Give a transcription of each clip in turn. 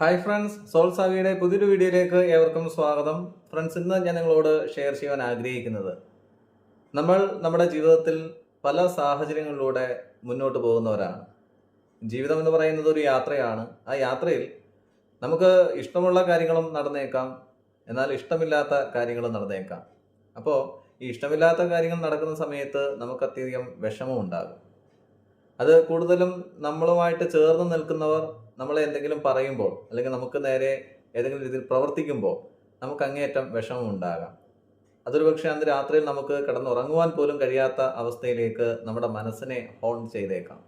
Hi friends soul സാവിയുടെ പുതിയൊരു വീഡിയോയിലേക്ക് ഏവർക്കും സ്വാഗതം. ഫ്രണ്ട്സ് ഇന്ന് ഞാൻ നിങ്ങളോട് ഷെയർ ചെയ്യാൻ ആഗ്രഹിക്കുന്നത്. നമ്മൾ നമ്മുടെ ജീവിതത്തിൽ പല സാഹചര്യങ്ങളിലൂടെ മുന്നോട്ട് പോകുന്നവരാണ്. ജീവിതം എന്ന് പറയുന്നത് ഒരു യാത്രയാണ്. ആ യാത്രയിൽ നമുക്ക് ഇഷ്ടമുള്ള കാര്യങ്ങളും നടന്നേക്കാം. എന്നാൽ ഇഷ്ടമില്ലാത്ത കാര്യങ്ങളും നടന്നേക്കാം. അപ്പോൾ ഈ ഇഷ്ടമില്ലാത്ത കാര്യങ്ങൾ നടക്കുന്ന സമയത്ത് നമുക്ക് അത്യധികം വിഷമം ഉണ്ടാകും അത് കൂടുതലും നമ്മളുമായിട്ട് ചേർന്ന് നിൽക്കുന്നവർ നമ്മളെ എന്തെങ്കിലും പറയുമ്പോൾ അല്ലെങ്കിൽ നമുക്ക് നേരെ ഏതെങ്കിലും രീതിയിൽ പ്രവർത്തിക്കുമ്പോൾ നമുക്ക് അങ്ങേയറ്റം വിഷമം ഉണ്ടാകാം. അതൊരു പക്ഷേ അന്ന് രാത്രിയിൽ നമുക്ക് കിടന്നുറങ്ങുവാൻ പോലും കഴിയാത്ത അവസ്ഥയിലേക്ക് നമ്മുടെ മനസ്സിനെ ഹോൺ ചെയ്തേക്കാം.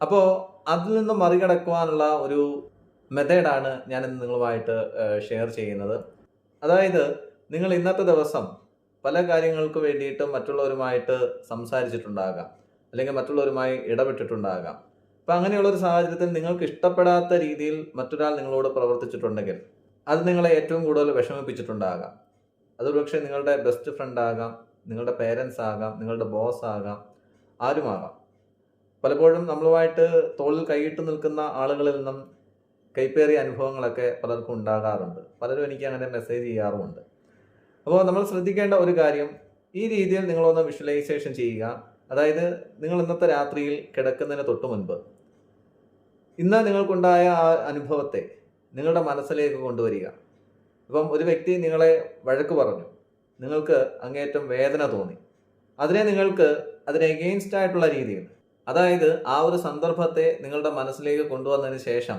അപ്പോൾ അതിൽ നിന്ന് മറികടക്കുവാനുള്ള ഒരു മെത്തേഡാണ് ഞാൻ ഇന്ന് നിങ്ങളുമായിട്ട് ഷെയർ ചെയ്യുന്നത്. അതായത് നിങ്ങൾ ഇന്നത്തെ ദിവസം പല കാര്യങ്ങൾക്ക് വേണ്ടിയിട്ട് മറ്റുള്ളവരുമായിട്ട് സംസാരിച്ചിട്ടുണ്ടാകാം. അല്ലെങ്കിൽ മറ്റുള്ളവരുമായി ഇടപെട്ടിട്ടുണ്ടാകാം. അപ്പം അങ്ങനെയുള്ള ഒരു സാഹചര്യത്തിൽ നിങ്ങൾക്ക് ഇഷ്ടപ്പെടാത്ത രീതിയിൽ മറ്റൊരാൾ നിങ്ങളോട് പ്രവർത്തിച്ചിട്ടുണ്ടെങ്കിൽ അത് നിങ്ങളെ ഏറ്റവും കൂടുതൽ വിഷമിപ്പിച്ചിട്ടുണ്ടാകാം. അതൊരുപക്ഷെ നിങ്ങളുടെ ബെസ്റ്റ് ഫ്രണ്ട് ആകാം നിങ്ങളുടെ പേരൻസ് ആകാം നിങ്ങളുടെ ബോസ് ആകാം ആരുമാകാം പലപ്പോഴും നമ്മളുമായിട്ട് തോളിൽ കൈയിട്ട് നിൽക്കുന്ന ആളുകളിൽ നിന്നും കൈപ്പേറിയ അനുഭവങ്ങളൊക്കെ പലർക്കും ഉണ്ടാകാറുണ്ട്. പലരും എനിക്ക് അങ്ങനെ മെസ്സേജ് ചെയ്യാറുമുണ്ട്. അപ്പോൾ നമ്മൾ ശ്രദ്ധിക്കേണ്ട ഒരു കാര്യം ഈ രീതിയിൽ നിങ്ങളൊന്ന് വിഷ്വലൈസേഷൻ ചെയ്യുക. അതായത് നിങ്ങൾ ഇന്നത്തെ രാത്രിയിൽ കിടക്കുന്നതിന് തൊട്ട് മുൻപ് ഇന്ന് നിങ്ങൾക്കുണ്ടായ ആ അനുഭവത്തെ നിങ്ങളുടെ മനസ്സിലേക്ക് കൊണ്ടുവരിക. ഇപ്പം ഒരു വ്യക്തി നിങ്ങളെ വഴക്ക് പറഞ്ഞു. നിങ്ങൾക്ക് അങ്ങേറ്റം വേദന തോന്നി. അതിനെ നിങ്ങൾക്ക് അതിനെ എഗെയിൻസ്റ്റ് ആയിട്ടുള്ള രീതിയിൽ അതായത് ആ ഒരു സന്ദർഭത്തെ നിങ്ങളുടെ മനസ്സിലേക്ക് കൊണ്ടുവന്നതിന് ശേഷം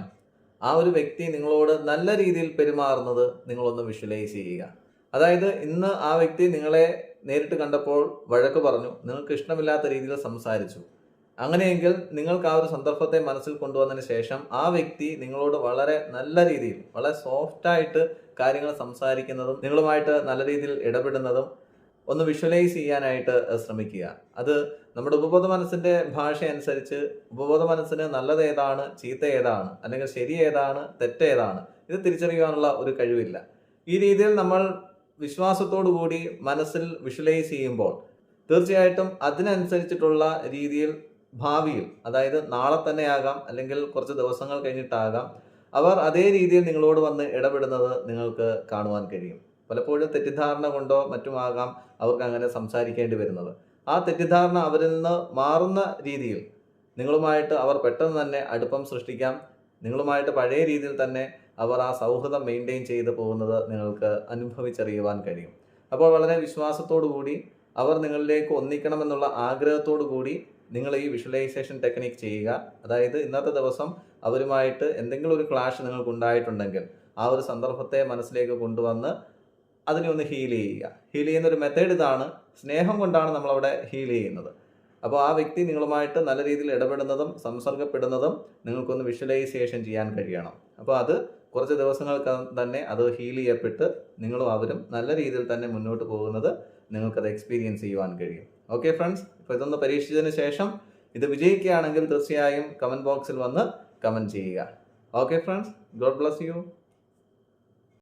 ആ ഒരു വ്യക്തി നിങ്ങളോട് നല്ല രീതിയിൽ പെരുമാറുന്നത് നിങ്ങളൊന്ന് വിഷ്വലൈസ് ചെയ്യുക. അതായത് ഇന്ന് ആ വ്യക്തി നിങ്ങളെ നേരിട്ട് കണ്ടപ്പോൾ വഴക്ക് പറഞ്ഞു നിങ്ങൾക്ക് ഇഷ്ടമില്ലാത്ത രീതിയിൽ സംസാരിച്ചു. അങ്ങനെയെങ്കിൽ നിങ്ങൾക്ക് ആ ഒരു സന്ദർഭത്തെ മനസ്സിൽ കൊണ്ടുവന്നതിന് ശേഷം ആ വ്യക്തി നിങ്ങളോട് വളരെ നല്ല രീതിയിൽ വളരെ സോഫ്റ്റായിട്ട് കാര്യങ്ങൾ സംസാരിക്കുന്നതും നിങ്ങളുമായിട്ട് നല്ല രീതിയിൽ ഇടപെടുന്നതും ഒന്ന് വിഷ്വലൈസ് ചെയ്യാനായിട്ട് ശ്രമിക്കുക. അത് നമ്മുടെ ഉപബോധ മനസ്സിന്റെ ഭാഷ അനുസരിച്ച് ഉപബോധ മനസ്സിന് നല്ലത് ഏതാണ് ചീത്ത ഏതാണ് അല്ലെങ്കിൽ ശരി ഏതാണ് തെറ്റ് ഏതാണ് ഇത് തിരിച്ചറിയാനുള്ള ഒരു കഴിവില്ല. ഈ രീതിയിൽ നമ്മൾ വിശ്വാസത്തോടു കൂടി മനസ്സിൽ വിഷ്വലൈസ് ചെയ്യുമ്പോൾ തീർച്ചയായിട്ടും അതിനനുസരിച്ചിട്ടുള്ള രീതിയിൽ ഭാവിയിൽ അതായത് നാളെ തന്നെ ആകാം അല്ലെങ്കിൽ കുറച്ച് ദിവസങ്ങൾ കഴിഞ്ഞിട്ടാകാം അവർ അതേ രീതിയിൽ നിങ്ങളോട് വന്ന് ഇടപെടുന്നത് നിങ്ങൾക്ക് കാണുവാൻ കഴിയും. പലപ്പോഴും തെറ്റിദ്ധാരണ കൊണ്ടോ മറ്റുമാകാം അവർക്ക് അങ്ങനെ സംസാരിക്കേണ്ടി വരുന്നത്. ആ തെറ്റിദ്ധാരണ അവരിൽ നിന്ന് മാറുന്ന രീതിയിൽ നിങ്ങളുമായിട്ട് അവർ പെട്ടെന്ന് തന്നെ അടുപ്പം സൃഷ്ടിക്കാം. നിങ്ങളുമായിട്ട് പഴയ രീതിയിൽ തന്നെ അവർ ആ സൗഹൃദം മെയിന്റെയിൻ ചെയ്തു പോകുന്നത് നിങ്ങൾക്ക് അനുഭവിച്ചറിയുവാൻ കഴിയും. അപ്പോൾ വളരെ വിശ്വാസത്തോടു കൂടി അവർ നിങ്ങളിലേക്ക് ഒന്നിക്കണമെന്നുള്ള ആഗ്രഹത്തോടു കൂടി നിങ്ങൾ ഈ വിഷ്വലൈസേഷൻ ടെക്നിക് ചെയ്യുക. അതായത് ഇന്നത്തെ ദിവസം അവരുമായിട്ട് എന്തെങ്കിലും ഒരു ക്ലാഷ് നിങ്ങൾക്ക് ഉണ്ടായിട്ടുണ്ടെങ്കിൽ ആ ഒരു സന്ദർഭത്തെ മനസ്സിലേക്ക് കൊണ്ടുവന്ന് അതിനെ ഒന്ന് ഹീൽ ചെയ്യുക. ഹീൽ ചെയ്യുന്ന ഒരു മെത്തേഡ് ഇതാണ്. സ്നേഹം കൊണ്ടാണ് നമ്മളവിടെ ഹീൽ ചെയ്യുന്നത്. അപ്പോൾ ആ വ്യക്തി നിങ്ങളുമായിട്ട് നല്ല രീതിയിൽ ഇടപെടുന്നതും സംസർഗപ്പെടുന്നതും നിങ്ങൾക്കൊന്ന് വിഷ്വലൈസേഷൻ ചെയ്യാൻ കഴിയണം. അപ്പോൾ അത് കുറച്ച് ദിവസങ്ങൾക്ക് തന്നെ അത് ഹീൽ ചെയ്യപ്പെട്ട് നിങ്ങളും അവരും നല്ല രീതിയിൽ തന്നെ മുന്നോട്ട് പോകുന്നത് നിങ്ങൾക്കത് എക്സ്പീരിയൻസ് ചെയ്യുവാൻ കഴിയും. ഓക്കെ ഫ്രണ്ട്സ് ഇപ്പോൾ ഇതൊന്ന് പരീക്ഷിച്ചതിന് ശേഷം ഇത് വിജയിക്കുകയാണെങ്കിൽ തീർച്ചയായും കമന്റ് ബോക്സിൽ വന്ന് കമന്റ് ചെയ്യുക. Okay friends god bless you